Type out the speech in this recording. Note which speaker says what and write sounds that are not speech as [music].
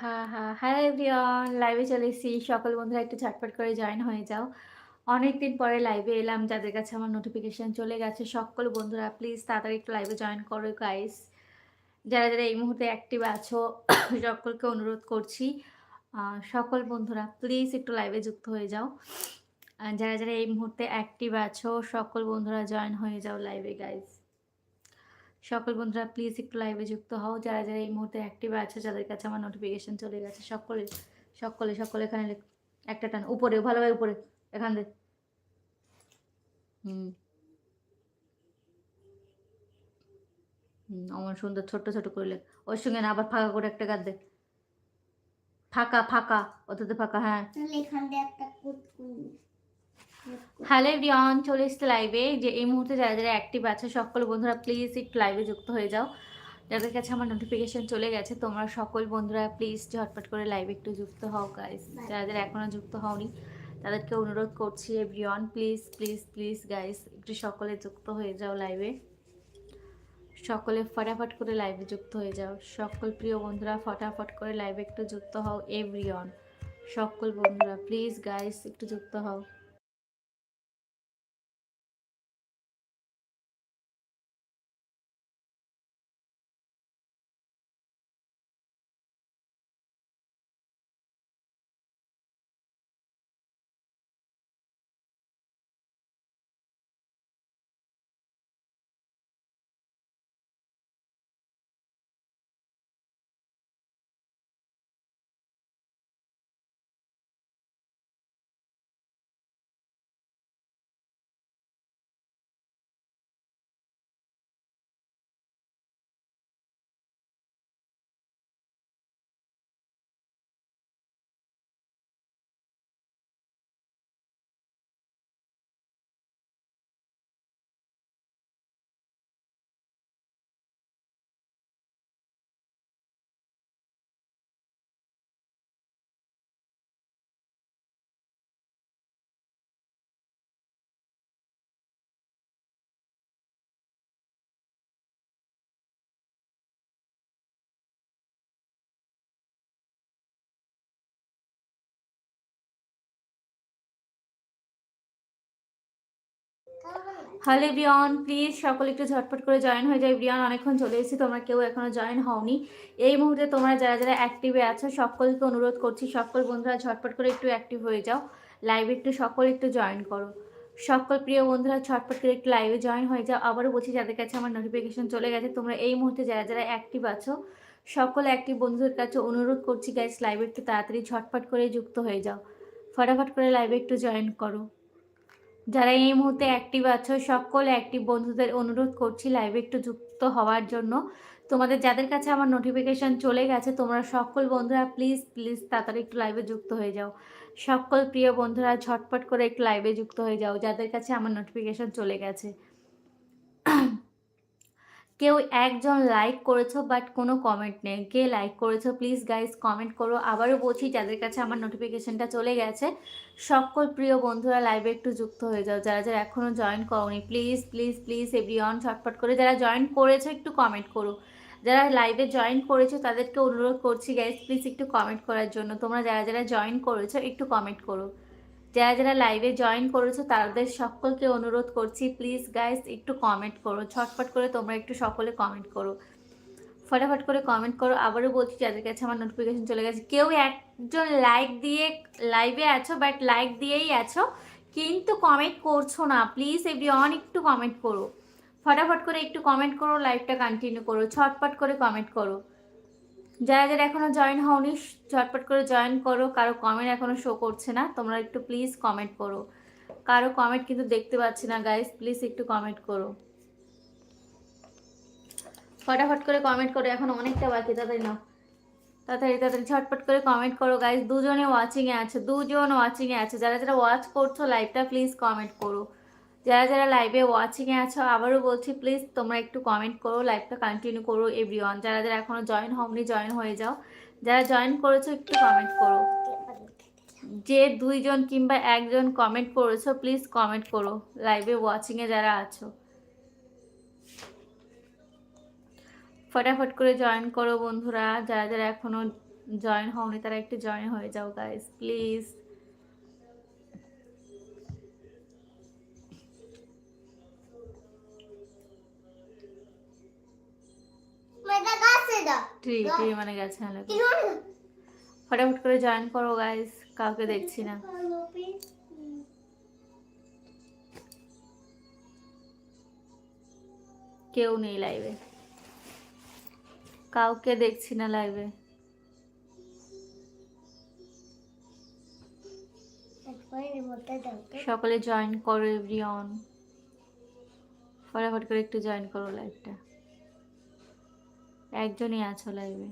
Speaker 1: হা, হা। Hello everyone লাইভে চলে এসেছি। সকল বন্ধুরা একটু ঝটপট করে জয়েন হয়ে যাও। অনেকদিন পরে লাইভে এলাম। যাদের কাছে আমার নোটিফিকেশন চলে গেছে সকল বন্ধুরা প্লিজ তাড়াতাড়ি একটু লাইভে জয়েন করো গাইস। যারা, যারা এই মুহূর্তে অ্যাক্টিভ আছো [coughs] সকলকে অনুরোধ করছি সকল বন্ধুরা প্লিজ একটু লাইভে যুক্ত হয়ে যাও। যারা, যারা এই মুহূর্তে অ্যাক্টিভ আছো সকল বন্ধুরা জয়েন হয়ে যাও লাইভে গাইস। সকল বন্ধুরা প্লিজ একটু লাইভে যুক্ত হও। যারা যারা এই মুহূর্তে অ্যাক্টিভ আছে যাদের কাছে আমার নোটিফিকেশন চলে গেছে সকলে সকলে সকলে এখানে একটা টান উপরে ভালোভাবে উপরে এখান হুম, আমার সুন্দর ছোট্ট ছোট করে লেখ। ওর সঙ্গে না আবার ফাঁকা করে একটা গাদ দে। ফাঁকা ফাঁকা ওটাতে ফাঁকা হ্যাঁ। হ্যালো এভরিওয়ান চলে এসছে লাইভে যে এই মুহূর্তে যারা যারা অ্যাক্টিভ আছে সকল বন্ধুরা প্লিজ একটু লাইভে যুক্ত হয়ে যাও। যাদের কাছে আমার নোটিফিকেশন চলে গেছে তোমরা সকল বন্ধুরা প্লিজ ঝটপট করে লাইভে একটু যুক্ত হও গাইস যারা যারা এখনও যুক্ত হওনি তাদেরকে অনুরোধ করছি everyone please please please guys একটু সকলে যুক্ত হয়ে যাও লাইভে সকলে ফটাফট করে লাইভে যুক্ত হয়ে যাও। সকল প্রিয় বন্ধুরা ফটাফট করে লাইভে একটু যুক্ত হও এভরিওয়ান। সকল বন্ধুরা প্লিজ গাইস একটু যুক্ত হও। হ্যালো বিয়ন প্লিজ সকলে একটু ঝটপট করে জয়েন হয়ে যায় বিয়ন অনেকক্ষণ চলে এসেছি, তোমরা কেউ এখনও জয়েন হওনি। এই মুহূর্তে তোমরা যারা যারা অ্যাক্টিভে আছো, সকলকে অনুরোধ করছি, সকল বন্ধুরা ঝটপট করে একটু অ্যাক্টিভ হয়ে যাও। লাইভে একটু সকল একটু জয়েন করো। সকল প্রিয় বন্ধুরা ঝটপট করে একটু লাইভে জয়েন হয়ে যাও। আবারও বলছি, যাদের কাছে আমার নোটিফিকেশন চলে গেছে, তোমরা এই মুহূর্তে যারা যারা অ্যাক্টিভ আছো, সকল অ্যাক্টিভ বন্ধুদের কাছে অনুরোধ করছি গাইস লাইভে একটু তাড়াতাড়ি ঝটপট করে যুক্ত হয়ে যাও। ফটাফট করে লাইভে একটু জয়েন করো। যারা এই মুহূর্তে অ্যাক্টিভ আছো, সকল অ্যাক্টিভ বন্ধুদের অনুরোধ করছি লাইভে একটু যুক্ত হওয়ার জন্য। তোমাদের যাদের কাছে আমার নোটিফিকেশান চলে গেছে, তোমরা সকল বন্ধুরা প্লিজ প্লিজ তাড়াতাড়ি একটু লাইভে যুক্ত হয়ে যাও। সকল প্রিয় বন্ধুরা ঝটপট করে একটু লাইভে যুক্ত হয়ে যাও, যাদের কাছে আমার নোটিফিকেশান চলে গেছে। কেউ একজন লাইক করেছ বাট কোনো কমেন্ট নেই। কে লাইক করেছ প্লিজ গাইজ কমেন্ট করো। আবারও বলছি, যাদের কাছে আমার নোটিফিকেশনটা চলে গেছে, সকল প্রিয় বন্ধুরা লাইভে একটু যুক্ত হয়ে যাও। যারা যারা এখনও জয়েন করোনি প্লিজ প্লিজ প্লিজ এভরিওয়ান ছটপট করে যারা জয়েন করেছ, একটু কমেন্ট করো। যারা লাইভে জয়েন করেছ, তাদেরকে অনুরোধ করছি গাইজ প্লিজ একটু কমেন্ট করার জন্য। তোমরা যারা যারা জয়েন করেছ, একটু কমেন্ট করো। যারা যারা লাইভে জয়েন করেছ, তাদের সকলকে অনুরোধ করছি প্লিজ গাইস একটু কমেন্ট করো। ছটফট করে তোমরা একটু সকলে কমেন্ট করো। ফটাফট করে কমেন্ট করো। আবারও বলছি, যাদের কাছে আমার নোটিফিকেশন চলে গেছে, কেউ একজন লাইক দিয়ে লাইভে আছো বাট লাইক দিয়েই আছো, কিন্তু কমেন্ট করছ না। প্লিজ এভরি অন একটু কমেন্ট করো। ফটাফট করে একটু কমেন্ট করো লাইভটা কন্টিনিউ করো। ছটপট করে কমেন্ট করো। যারা যারা এখনও জয়েন হওনি, ঝটপট করে জয়েন করো। কারও কমেন্ট এখনও শো করছে না, তোমরা একটু প্লিজ কমেন্ট করো। কারও কমেন্ট কিন্তু দেখতে পাচ্ছি না গাইস প্লিজ একটু কমেন্ট করো। ফটাফট করে কমেন্ট করো, এখন অনেকটা বাকি, তাড়াতাড়ি নাও। তাড়াতাড়ি তাড়াতাড়ি, ঝটপট করে কমেন্ট করো গাইস দুজনে ওয়াচিংয়ে আছে, দুজন ওয়াচিংয়ে আছে। যারা যারা ওয়াচ করছ লাইভটা প্লিজ কমেন্ট করো। যারা যারা লাইভে ওয়াচিংয়ে আছো, আবারও বলছি প্লিজ তোমরা একটু কমেন্ট করো লাইভটা কন্টিনিউ করো এভরিওয়ান যারা যারা এখনও জয়েন হওনি জয়েন হয়ে যাও। যারা জয়েন করেছ, একটু কমেন্ট করো। যে দুইজন কিংবা একজন কমেন্ট করেছ প্লিজ কমেন্ট করো লাইভে ওয়াচিংয়ে যারা আছো। ফটাফট করে জয়েন করো বন্ধুরা। যারা যারা এখনও জয়েন হওনি, তারা একটু জয়েন হয়ে যাও গাইস প্লিজ ট্রি ট্রি মানে গেছে ফটাফট করে জয়েন করো গাইস কাউকে দেখছি না। কেউ নেই লাইভে কাউকে দেখছি না লাইভে সকলে জয়েন করো এভরিওয়ান ফটাফট করে একটু জয়েন করো লাইভটা একজনই আছো লাইভে